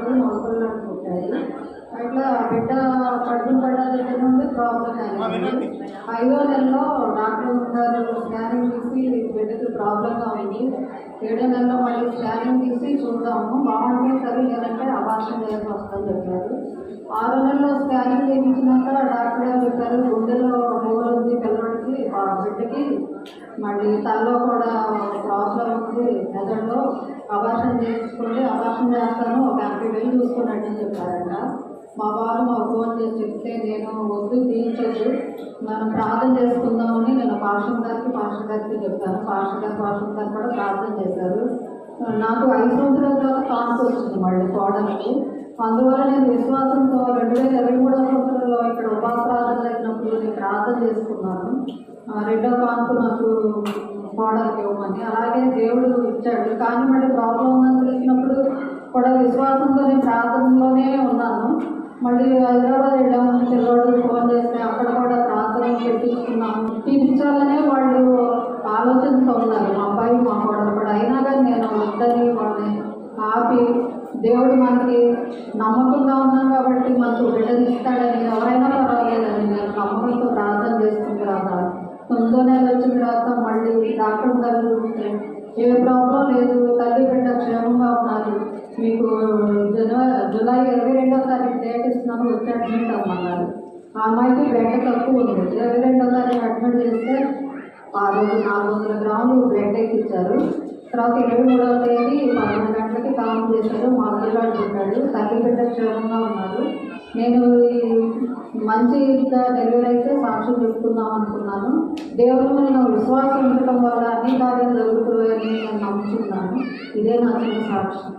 ఆడపిల్లలు మగపిల్లలు పుట్టాయి అట్లా బిడ్డ కడుపు పడ్డ ముందు ప్రాబ్లం అయింది ఐదో నెలలో డాక్టర్ గారు స్కానింగ్ తీసి బిడ్డకి ప్రాబ్లంగా ఉంది. ఏడో నెలలో మళ్ళీ స్కానింగ్ తీసి చూద్దాము. బాగుంటే సరే లేదంటే అబార్షన్ చేయాల్సి వస్తుందని చెప్పారు. ఆరో నెలలో స్కానింగ్ చేయించినాక డాక్టర్ గారు చెప్పారు గుండెలో మూల ఉంది పిల్లవాడికి ఆ బిడ్డకి మళ్ళీ తలలో కూడా ప్రాబ్లం మెదడులో అబార్షన్ చేయించుకుంటే అబార్షన్ చేస్తాను ఒక యాభై వేలు చూసుకున్నట్టు అని చెప్పారంట. మా వారు మా ఫోన్ చేసి చెప్తే నేను వద్దు తీయించదు మనం ప్రార్థన చేసుకుందామని నేను పాషం గారికి పాషం గారికి చెప్పాను. పాషం గారు పాషం గారు కూడా ప్రార్థన చేశారు. నాకు ఐదు సంవత్సరాల తర్వాత కాన్స్ వచ్చింది మళ్ళీ కోడలికి. అందువల్ల నేను విశ్వాసంతో రెండు వేల ఇరవై మూడో సంవత్సరంలో ఇక్కడ ఉపాస ప్రార్థన అయినప్పుడు నేను ప్రార్థన చేసుకున్నాను. రెండో కాన్పు నాకు కోడలికి ఇవ్వమని అలాగే దేవుడు ఇచ్చాడు. కానీ మళ్ళీ ప్రాబ్లం ఉందని తెలిసినప్పుడు కూడా విశ్వాసంతో నేను ప్రార్థనలోనే ఉన్నాను. మళ్ళీ హైదరాబాద్ వెళ్ళామని పిల్లవాడు ఫోన్ చేస్తే అక్కడ కూడా ప్రార్థన పెట్టించుకున్నాము తీర్చాలనే వాళ్ళు ఆలోచనతో ఉన్నారు. మా అబ్బాయి మా కోడలు కూడా. అయినా కానీ నేను వద్దని వాళ్ళని ఆపి దేవుడు మనకి నమ్మకంగా ఉన్నాం కాబట్టి మనకు బిడ్డలు తొమ్మిదో నెల వచ్చిన తర్వాత మళ్ళీ డాక్టర్ గారు చూస్తే ఏ ప్రాబ్లం లేదు తల్లి బిడ్డ క్షేమంగా ఉన్నారు మీకు జనవరి జూలై ఇరవై రెండో తారీఖు డేట్ ఇస్తున్నాను వచ్చి అడ్మిట్ అవ్వమన్నారు. ఆ అమ్మాయికి బ్లడ్ తక్కువ ఉంది. ఇరవై రెండో తారీఖు అడ్మిట్ చేస్తే ఆ రోజు నాలుగు వందల గ్రాములు బ్లడ్ ఎక్కిచ్చారు. తర్వాత ఇరవై మూడవ తేదీ పదకొండు గంటలకి కామ్ చేశారు. మా పిల్లవాడు పుట్టాడు తల్లి బిడ్డ క్షేమంగా ఉన్నారు నేను ఈ మంచిగా డెలివరీ అయితే సాక్ష్యం చెప్తున్నాం అనుకున్నాను. దేవుడు నేను విశ్వాసం ఉండటం వల్ల అన్ని కార్యాలు జరుగుతున్నాయని నేను నమ్ముతున్నాను ఇదే నా చిన్న సాక్ష్యం